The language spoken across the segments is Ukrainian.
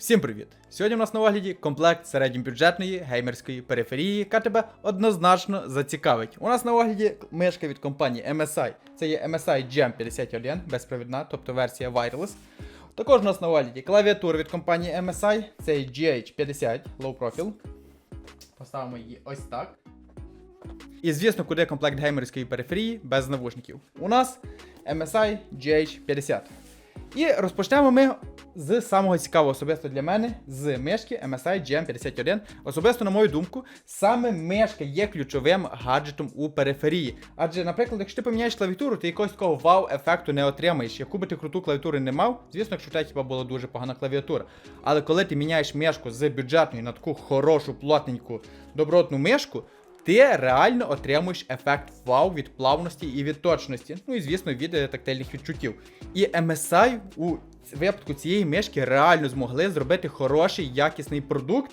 Всім привіт! Сьогодні у нас на огляді комплект середньобюджетної геймерської периферії, яка тебе однозначно зацікавить. У нас на огляді мишка від компанії MSI. Це є MSI GM51 безпровідна, тобто версія wireless. Також у нас на огляді клавіатура від компанії MSI, це є GH50 Low Profile. Поставимо її ось так. І звісно, куди комплект геймерської периферії без навушників. У нас MSI GH50. І розпочнемо ми з самого цікавого особисто для мене, з мишки MSI GM51. Особисто, на мою думку, саме мишка є ключовим гаджетом у периферії. Адже, наприклад, якщо ти поміняєш клавіатуру, ти якогось такого вау-ефекту не отримаєш. Яку би ти круту клавіатуру не мав, звісно, якщо в тебе хіба була дуже погана клавіатура. Але коли ти міняєш мишку з бюджетної на таку хорошу, плотненьку, добротну мишку, ти реально отримуєш ефект вау від плавності і від точності. Ну і звісно від е, тактильних відчуттів. І MSI у випадку цієї мишки реально змогли зробити хороший якісний продукт.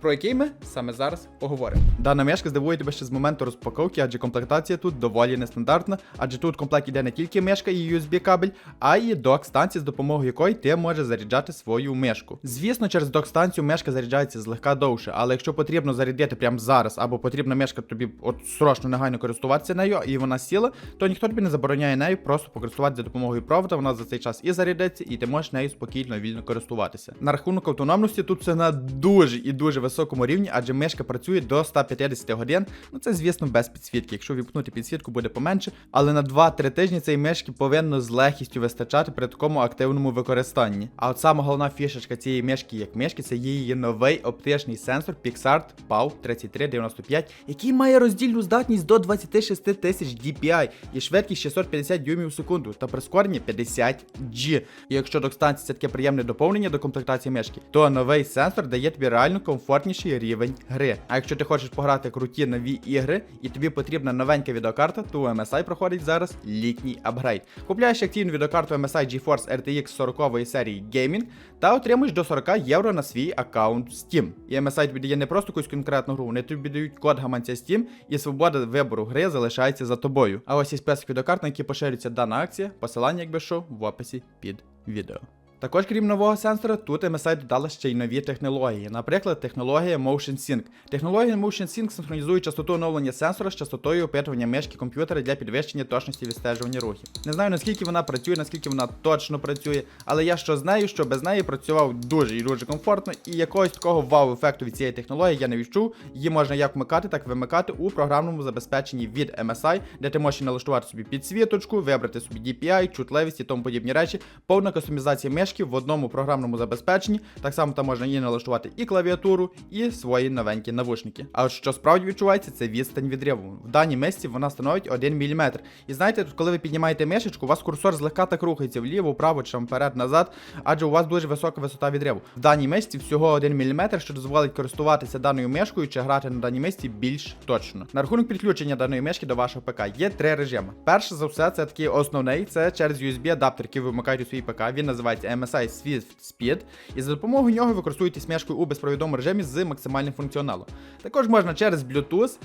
Про який ми саме зараз поговоримо. Дана мишка здивує тебе ще з моменту розпаковки, адже комплектація тут доволі нестандартна, адже тут комплект йде не тільки мишка і USB кабель, а й док-станція, з допомогою якої ти можеш заряджати свою мишку. Звісно, через док-станцію мишка заряджається злегка довше, але якщо потрібно зарядити прямо зараз, або потрібна мишка тобі от срочно негайно користуватися нею, і вона сіла, то ніхто тобі не забороняє нею просто покористуватися за допомогою провода. Вона за цей час і зарядиться, і ти можеш нею спокійно вільно користуватися. На рахунок автономності тут все на дуже і дуже високому рівні, адже мишка працює до 150 годин. Ну це, звісно, без підсвітки. Якщо віпнути підсвітку, буде поменше. Але на 2-3 тижні цієї мишки повинно з легкістю вистачати при такому активному використанні. А от сама головна фішечка цієї мишки, як мишки, це її новий оптичний сенсор PixArt PAU 3395, який має роздільну здатність до 26 тисяч DPI і швидкість 650 дюймів в секунду та прискорення 50G. І якщо док-станція це таке приємне доповнення до комплектації мишки, то новий сенсор дає тобі реально комфортніший рівень гри. А якщо ти хочеш пограти круті нові ігри і тобі потрібна новенька відеокарта, то у MSI проходить зараз літній апгрейд. Купляєш активну відеокарту MSI GeForce RTX 40 серії Gaming та отримуєш до 40 євро на свій аккаунт Steam. І MSI тобі дає не просто якусь конкретну гру, вони тобі дають код гаманця Steam, і свобода вибору гри залишається за тобою. А ось і список відеокарт, на які поширюється дана акція, посилання, якби що, в описі під відео. Також, крім нового сенсора, тут MSI додала ще й нові технології. Наприклад, технологія Motion Sync. Технологія Motion Sync синхронізує частоту оновлення сенсора з частотою опитування мишки комп'ютера для підвищення точності відстежування рухів. Не знаю наскільки вона працює, наскільки вона точно працює, але я що знаю, що без неї працював дуже і дуже комфортно, і якогось такого вау-ефекту від цієї технології я не відчув. Її можна як вмикати, так вимикати у програмному забезпеченні від MSI, де ти можеш налаштувати собі підсвіточку, вибрати собі DPI, чутливість і тому подібні речі, повна кастомізація мишки в одному програмному забезпеченні. Так само там можна і налаштувати і клавіатуру, і свої новенькі навушники. А от що справді відчувається, це відстань від ріву. В даній мисці вона становить 1 мм. І знаєте, тут, коли ви піднімаєте мишечку, у вас курсор злегка так рухається вліво, вправо чи вперед, назад, адже у вас дуже висока висота відриву. В даній мисці всього 1 мм, що дозволить користуватися даною мишкою чи грати на даній мисці більш точно. На рахунок підключення даної мишки до вашого ПК є три режими. Перше за все, це такий основний, це через USB адаптер, який ви вмикаєте у свій ПК. Він називається MSI Swift Speed, і за допомогою нього ви користуєтесь у безпровідному режимі з максимальним функціоналом. Також можна через Bluetooth.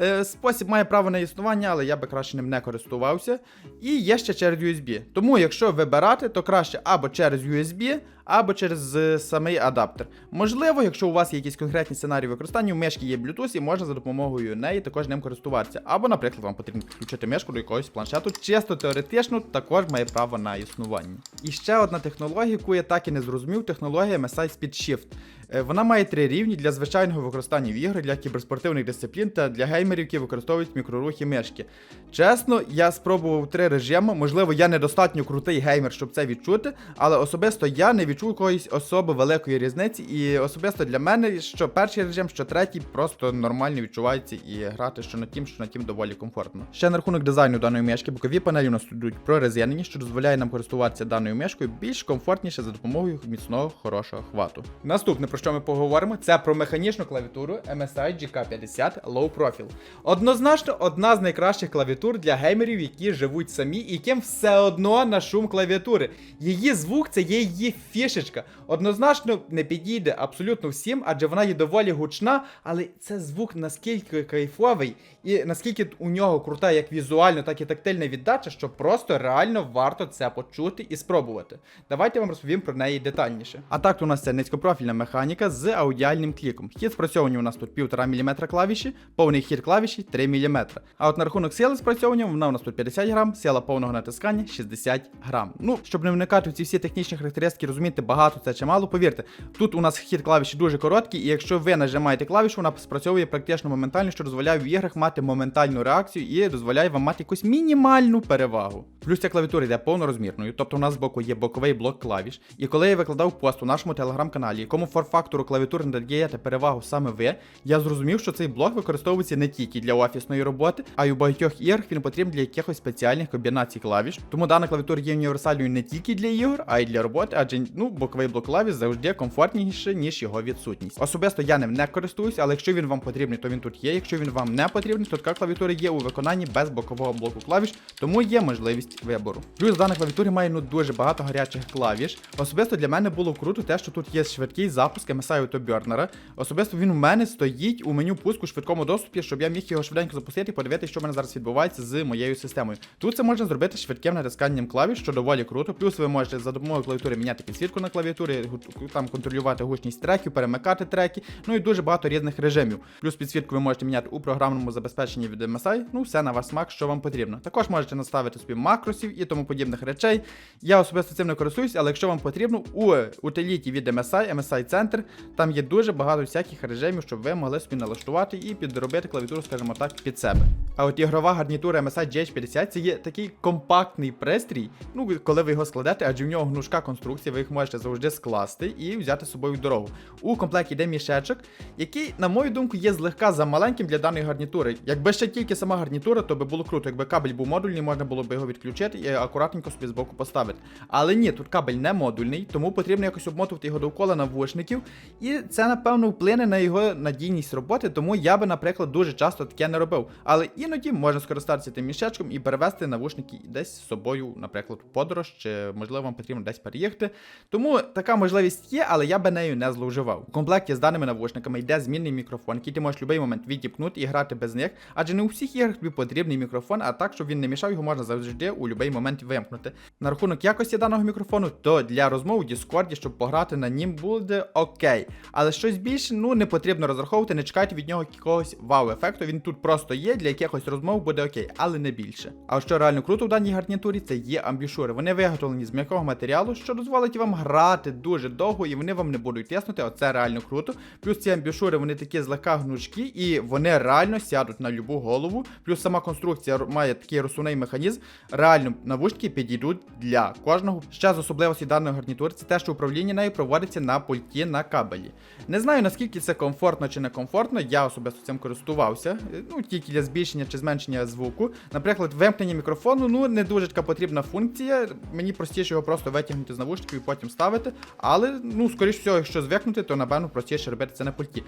Е, спосіб має право на існування, але я би краще ним не користувався. І є ще через USB. Тому, якщо вибирати, то краще або через USB, або через самий адаптер. Можливо, якщо у вас є якісь конкретні сценарії використання, у мешки є Bluetooth і можна за допомогою неї також ним користуватися. Або, наприклад, вам потрібно підключити мешку до якогось планшету, чисто теоретично також має право на існування. І ще одна технологія, яку я так і не зрозумів, технологія MSI Speed Shift. Е, Вона має три рівні для звичайного використання в ігри, для кіберспортивних дисциплін та для геймерів, які використовують мікрорухи мишки. Чесно, я спробував три режими. Можливо, я недостатньо крутий геймер, щоб це відчути, але особисто я не відчув якоїсь особи великої різниці. І особисто для мене, що перший режим, що третій, просто нормально відчувається і грати що на тім, що на тім доволі комфортно. Ще на рахунок дизайну даної мишки, бокові панелі у нас тут йдуть прорезинені, що дозволяє нам користуватися даною мишкою більш комфортніше за допомогою міцного хорошого хвату. Наступне, про що ми поговоримо, це про механічну клавіатуру MSI GK50 Low Profile. Однозначно, одна з найкращих клавіатур для геймерів, які живуть самі і яким все одно на шум клавіатури. Її звук це є її фішечка. Однозначно не підійде абсолютно всім, адже вона є доволі гучна, але це звук наскільки кайфовий і наскільки у нього крута як візуально, так і тактильна віддача, що просто реально варто це почути і спробувати. Давайте вам розповім про неї детальніше. А так, у нас це низькопрофільна механіка з аудіальним кліком. Хід спрацьовування у нас тут 1,5 мм клавіші, повний хід клавіші 3 мм. А от на рахунок сили спрацьовування вона у нас тут 50 грам, сила повного натискання 60 грам. Ну, щоб не вникати в ці всі технічні характеристики, розуміти, багато це чи мало, повірте, тут у нас хід клавіші дуже короткий, і якщо ви нажимаєте клавішу, вона спрацьовує практично моментально, що дозволяє в іграх мати моментальну реакцію і дозволяє вам мати якусь мінімальну перевагу. Плюс ця клавіатура йде повнорозмірною, тобто у нас збоку є боковий блок клавіш. І коли я викладав пост у нашому телеграм-каналі, якому форфактору клавіатури надаєте перевагу саме ви, я зрозумів, що цей блок використовується не тільки для офісної роботи, а й у багатьох іграх він потрібен для якихось спеціальних комбінацій клавіш. Тому дана клавіатура є універсальною не тільки для ігор, а й для роботи, адже ну боковий блок клавіш завжди комфортніше, ніж його відсутність. Особисто я ним не користуюся, але якщо він вам потрібний, то він тут є. Якщо він вам не потрібний, то така клавіатура є у виконанні без бокового блоку клавіш, тому є можливість вибору. Плюс дана клавіатурі має ну дуже багато гарячих клавіш. Особисто для мене було круто те, що тут є швидкий запуск MSI Auto Особисто він у мене стоїть у меню пуску швидкому доступі, щоб я міг його швиденько запустити і подивитися, що в мене зараз відбувається з моєю системою. Тут це можна зробити швидким натисканням клавіш, що доволі круто. Плюс ви можете за допомогою клавіатури міняти підсвітку на клавіатурі, там контролювати гучність треків, перемикати треки, ну і дуже багато різних режимів. Плюс підсвітку ви можете міняти у програмному забезпеченні від MSI, ну все на ваш смак, що вам потрібно. Також можете наставити собі макросів і тому подібних речей. Я особисто цим не користуюсь, але якщо вам потрібно, у утиліті від MSI, MSI Center, там є дуже багато всяких режимів, щоб ви могли собі налаштувати і підробити клавіатуру, скажімо так, під себе. А от ігрова гарнітура MSI GH50 це є такий компактний пристрій. Ну, коли ви його складете, адже в нього гнучка конструкція, ви їх можете завжди скласти і взяти з собою в дорогу. У комплекті йде мішечок, який, на мою думку, є злегка замаленьким для даної гарнітури. Якби ще тільки сама гарнітура, то би було круто. Якби кабель був модульний, можна було б його відключити і акуратненько собі збоку поставити. Але ні, тут кабель не модульний, тому потрібно якось обмотувати його довкола навушників. І це, напевно, вплине на його надійність роботи, тому я би, наприклад, дуже часто таке не робив. Але іноді можна скористатися тим мішечком і перевести навушники десь з собою, наприклад, в подорож, чи можливо вам потрібно десь переїхати. Тому така можливість є, але я би нею не зловживав. У комплекті з даними навушниками йде змінний мікрофон, який ти можеш в будь-який момент відіпкнути і грати без них, адже не у всіх іграх тобі потрібний мікрофон, а так, щоб він не мішав, його можна завжди у будь-який момент вимкнути. На рахунок якості даного мікрофону, то для розмов у Discord, щоб пограти на нім буде окей. Але щось більше, ну не потрібно розраховувати, не чекайте від нього якогось вау-ефекту. Він тут просто є, для якихось розмов буде окей, але не більше. А що реально круто в даній гарнітурі, це є амбішури. Вони виготовлені з м'якого матеріалу, що дозволить вам грати дуже довго і вони вам не будуть тиснути. Оце реально круто. Плюс ці амбішури, вони такі злегка гнучкі, і вони реально сядуть на любу голову. Плюс сама конструкція має такий розсувний механізм. Реально навушники підійдуть для кожного. Ще з особливості даної гарнітури це те, що управління нею проводиться на пульті на кабелі. Не знаю наскільки це комфортно чи не комфортно. Я особисто цим користувався. е, Ну тільки для збільшення чи зменшення звуку. Наприклад, вимкнення мікрофону, ну не дуже така потрібна функція. Мені простіше його просто витягнути з навушників і потім ставити. Але ну, скоріш всього, якщо звикнути, то напевно простіше робити це на пульті.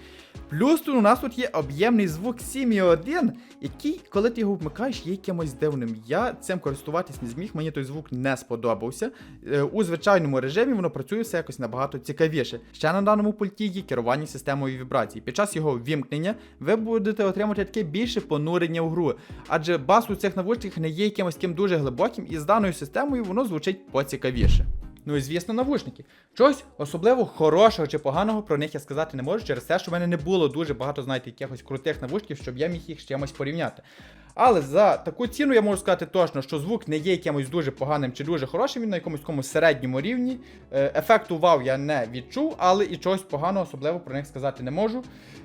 Плюс тут у нас тут є об'ємний звук 7.1, який, коли ти його вмикаєш, є якимось дивним. Я цим користуватись не зміг, мені той звук не сподобався. Е, У звичайному режимі воно працює все якось набагато цікавіше. Ще на даному пульті є керування системою вібрацій. Під час його ввімкнення ви будете отримати таке більше понурення в гру, адже бас у цих навушниках не є якимось таким дуже глибоким, і з даною системою воно звучить поцікавіше. Ну і звісно, навушники. Чогось особливо хорошого чи поганого про них я сказати не можу через те, що в мене не було дуже багато, знаєте, якихось крутих навушників, щоб я міг їх з чимось порівняти. Але за таку ціну я можу сказати точно, що звук не є якимось дуже поганим чи дуже хорошим, він на якомусь такому середньому рівні. Е, Ефекту вау я не відчув, але і чогось поганого особливо про них сказати не можу.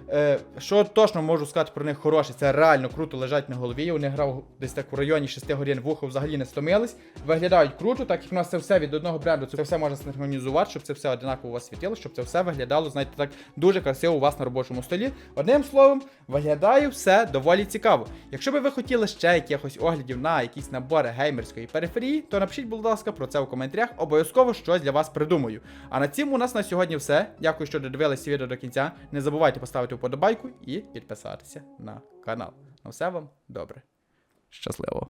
Е, Що точно можу сказати про них хороше, це реально круто лежать на голові. Я у них грав десь так у районі 6 годин вухо взагалі не стомились. Виглядають круто, так як у нас це все від одного бренду, це все можна синхронізувати, щоб це все одинаково у вас світило, щоб це все виглядало, знаєте, так дуже красиво у вас на робочому столі. Одним словом, виглядає все доволі цікаво. Якщо би ви хотіли ще якихось оглядів на якісь набори геймерської периферії, то напишіть, будь ласка, про це в коментарях. Обов'язково щось для вас придумаю. А на цьому у нас на сьогодні все. Дякую, що додивилися відео до кінця. Не забувайте поставити вподобайку і підписатися на канал. На все вам добре. Щасливо!